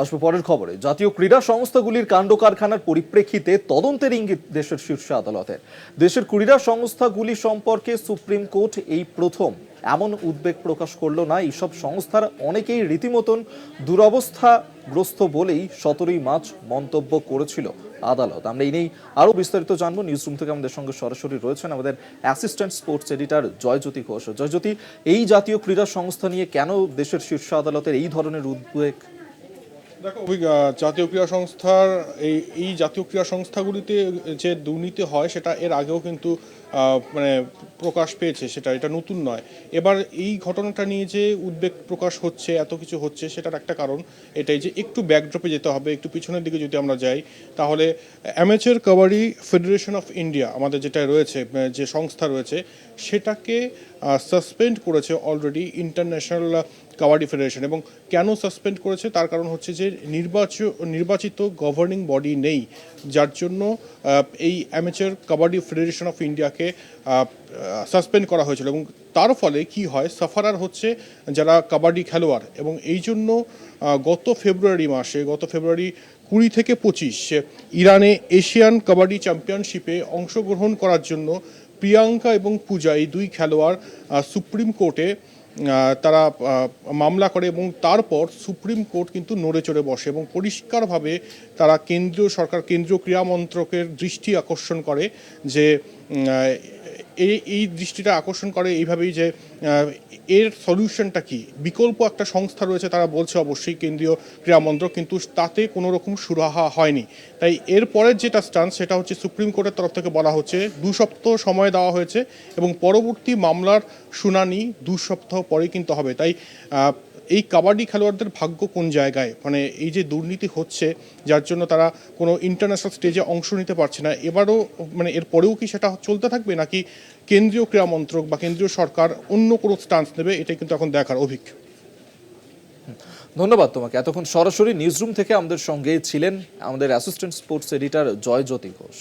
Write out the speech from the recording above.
আসব পরের খবরে। জাতীয় ক্রীড়া সংস্থাগুলির কাণ্ড কারখানার পরিপ্রেক্ষিতে তদন্তের ইঙ্গিত দেশের শীর্ষ আদালতের। দেশের ক্রীড়া সংস্থাগুলি সম্পর্কে সুপ্রিম কোর্ট এই প্রথম। এমন উদ্বেগ প্রকাশ করল না, এইসব সংস্থার অনেকেই রীতিমতন দুরবস্থাগ্রস্ত বলেই সতেরোই মার্চ মন্তব্য করেছিল আদালত। আমরা এই নিয়েই আরও বিস্তারিত জানব। নিউজ রুম থেকে আমাদের সঙ্গে সরাসরি রয়েছেন আমাদের assistant sports editor Joyjyoti Ghosh. Joyjyoti, এই জাতীয় ক্রীড়া সংস্থা নিয়ে কেন দেশের শীর্ষ আদালতের এই ধরনের উদ্বেগ দেখো জাতীয় ক্রীড়া সংস্থার এই এই জাতীয় ক্রীড়া সংস্থাগুলিতে যে দুর্নীতি হয়, সেটা এর আগেও কিন্তু মানে প্রকাশ পেয়েছে সেটা, এটা নতুন নয়। এবার এই ঘটনাটা নিয়ে যে উদ্বেগ প্রকাশ হচ্ছে, এত কিছু হচ্ছে, সেটার একটা কারণ এটাই যে একটু ব্যাকড্রপে যেতে হবে, একটু পিছনের দিকে যদি আমরা যাই, তাহলে amateur kabaddi federation of India আমাদের যেটা রয়েছে যে সংস্থা রয়েছে, সেটাকে সাসপেন্ড করেছে অলরেডি ইন্টারন্যাশনাল কাবাডি ফেডারেশন এবং কেন সাসপেন্ড করেছে? তার কারণ হচ্ছে যে নির্বাচিত নির্বাচিত গভর্নিং বডি নেই, যার জন্য এই অ্যামেচার কাবাডি ফেডারেশন অফ ইন্ডিয়াকে সাসপেন্ড করা হয়েছিল এবং তার ফলে কি হয় সাফারার হচ্ছে যারা কাবাডি খেলোয়াড় এবং এই জন্য গত ফেব্রুয়ারি মাসে, গত ফেব্রুয়ারি কুড়ি থেকে পঁচিশ, ইরানে এশিয়ান কাবাডি চ্যাম্পিয়নশিপে অংশগ্রহণ করার জন্য প্রিয়াঙ্কা এবং পূজা, এই দুই খেলোয়াড় সুপ্রিম কোর্টে তারা মামলা করে এবং তারপর সুপ্রিম কোর্ট কিন্তু নড়ে চড়ে বসে এবং পরিষ্কারভাবে তারা কেন্দ্রীয় সরকার, কেন্দ্রীয় ক্রীড়া মন্ত্রকের দৃষ্টি আকর্ষণ করে যে এই এই দৃষ্টিটা আকর্ষণ করে এইভাবেই যে এর সলিউশনটা কি? বিকল্প একটা সংস্থা রয়েছে, তারা বলছে অবশ্যই কেন্দ্রীয় ক্রীড়া মন্ত্রক, কিন্তু তাতে কোনো রকম সুরাহা হয়নি। তাই এর পরের যেটা স্টান্স সেটা হচ্ছে সুপ্রিম কোর্টের তরফ থেকে বলা হচ্ছে, দু সপ্তাহ সময় দেওয়া হয়েছে এবং পরবর্তী মামলার শুনানি দু সপ্তাহ পরেই কিন্তু হবে। তাই এই কাবাডি খেলোয়াড়দের ভাগ্য কোন জায়গায়? মানে এই যে দুর্নীতি হচ্ছে, যার জন্য তারা কোনো ইন্টারন্যাশনাল স্টেজে অংশ নিতে পারছে না, এবারও মানে এর পরেও কি সেটা চলতে থাকবে? নাকি কেন্দ্রীয় ক্রীড়া মন্ত্রক বা কেন্দ্রীয় সরকার অন্য কোনো স্টান্স নেবে? এটাই কিন্তু এখন দেখার অভিজ্ঞ। ধন্যবাদ তোমাকে। এতক্ষণ সরাসরি নিউজরুম থেকে আমাদের সঙ্গে ছিলেন আমাদের assistant sports editor Joyjyoti Ghosh.